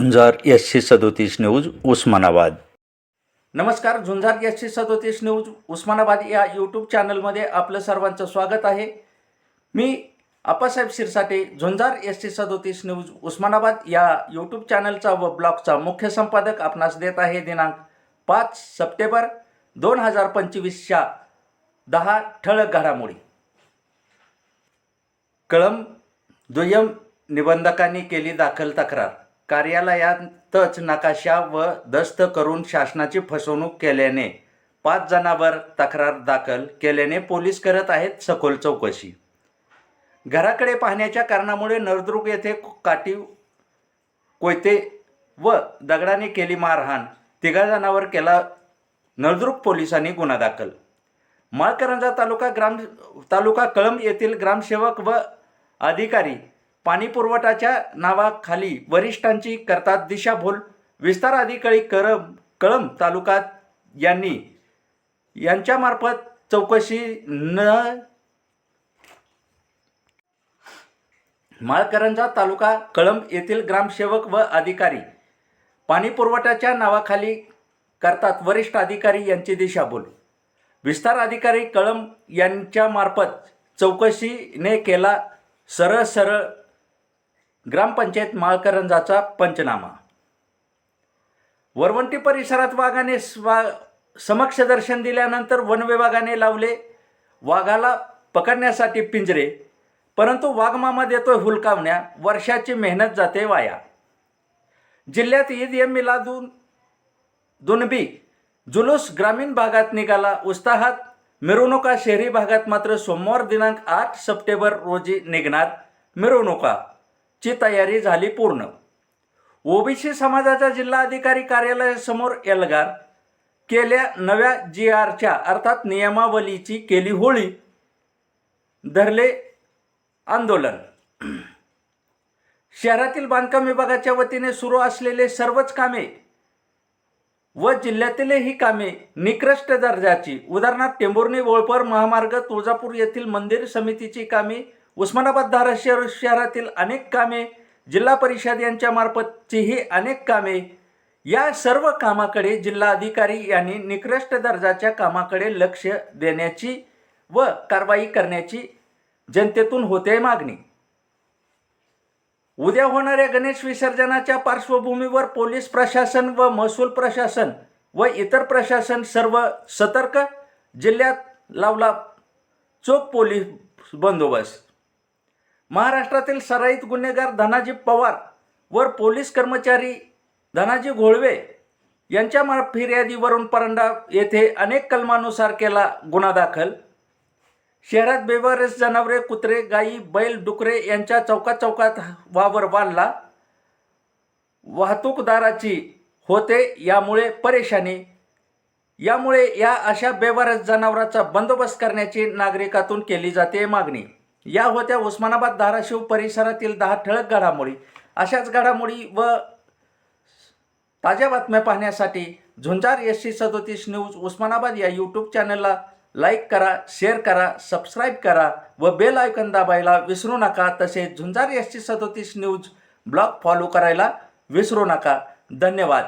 झुंजार एसशे सदोतीस न्यूज उस्मानाबाद. नमस्कार झुंजार एसशे सदोतीस न्यूज उस्मानाबाद या यूट्यूब चॅनलमध्ये आपलं सर्वांचं स्वागत आहे. मी आप्पासाहेब शिरसाटे झुंजार एस सी सदोतीस न्यूज उस्मानाबाद या यूट्यूब चॅनलचा व ब्लॉगचा मुख्य संपादक आपणास देत आहे दिनांक पाच सप्टेंबर दोन हजार पंचवीसच्या दहा ठळक घडामोडी. कळम दुय्यम निबंधकांनी केली दाखल तक्रार. कार्यालयातच नकाशा व दस्त करून शासनाची फसवणूक केल्याने पाच जणांवर तक्रार दाखल केल्याने पोलीस करत आहेत सखोल चौकशी. घराकडे पाहण्याच्या कारणामुळे नळदुर्ग येथे काठी कोयते व दगडाने केली मारहाण. तिघा जणांवर केला नळदुर्ग पोलिसांनी गुन्हा दाखल. माळकरंजा तालुका ग्राम तालुका कळंब येथील ग्रामसेवक व अधिकारी पाणीपुरवठाच्या नावाखाली वरिष्ठांची करतात दिशाभूल. विस्तार अधिकारी करम कळंब तालुकात यांनी यांच्यामार्फत चौकशी न माळकरंजा तालुका कळंब येथील ग्रामसेवक व अधिकारी पाणी पुरवठ्याच्या नावाखाली करतात वरिष्ठ अधिकारी यांची दिशाभूल. विस्तार अधिकारी कळंब यांच्यामार्फत चौकशीने केला सरळ सरळ ग्रामपंचायत माळकरंजाचा पंचनामा. वरवंटी परिसरात वाघाने स्वा समक्ष दर्शन दिल्यानंतर वन विभागाने लावले. वाघाला पकडण्यासाठी पिंजरे परंतु वाघमामा देतोय हुलकावण्या वर्षाची मेहनत जाते वाया. जिल्ह्यात ईद ए मिलादून दुनबी जुलूस ग्रामीण भागात निघाला उत्साहात मिरवणुका शहरी भागात मात्र सोमवार दिनांक आठ सप्टेंबर रोजी निघणार मिरवणुका. ची तयारी झाली पूर्ण. ओबीसी समाजाच्या जिल्हाधिकारी कार्यालयासमोर एल्गार केल्या नव्या जी आरच्या अर्थात नियमावलीची केली होळी धरले आंदोलन. शहरातील बांधकाम विभागाच्या वतीने सुरू असलेले सर्वच कामे व जिल्ह्यातीलही कामे निकृष्ट दर्जाची. उदाहरणार्थ टेंभुर्णी वळपर महामार्ग तुळजापूर येथील मंदिर समितीची कामे उस्मानाबाद धाराशिव शहरातील अनेक कामे जिल्हा परिषद यांच्या मार्फतचीही अनेक कामे. या सर्व कामाकडे जिल्हाधिकारी यांनी निकृष्ट दर्जाच्या कामाकडे लक्ष देण्याची व कारवाई करण्याची जनतेतून होते मागणी. उद्या होणाऱ्या गणेश विसर्जनाच्या पार्श्वभूमीवर पोलीस प्रशासन व महसूल प्रशासन व इतर प्रशासन सर्व सतर्क. जिल्ह्यात लावला चोख पोलीस बंदोबस्त. महाराष्ट्रातील सराईत गुन्हेगार धनाजी पवार वर पोलीस कर्मचारी धनाजी घोळवे यांच्या मा- फिर्यादीवरून परंडा येथे अनेक कलमानुसार केला गुन्हा दाखल. शहरात बेवारस जनावरे कुत्रे गायी बैल डुकरे यांच्या चौकात चौकात वावर वाढला. वाहतूकदाराची होते यामुळे परेशानी. यामुळे या अशा बेवारस जनावरांचा बंदोबस्त करण्याची नागरिकातून केली जाते मागणी. या होत्या उस्मानाबाद धाराशिव परिसरातील दहा ठळक घडामोडी. अशाच घडामोडी व ताज्या बातम्या पाहण्यासाठी झुंजार एस सी सदोतीस न्यूज उस्मानाबाद या यूट्यूब चॅनलला लाईक करा शेअर करा सबस्क्राईब करा व बेल आयकन दाबायला विसरू नका. तसेच झुंजार एस सी सदोतीस न्यूज ब्लॉग फॉलो करायला विसरू नका. धन्यवाद.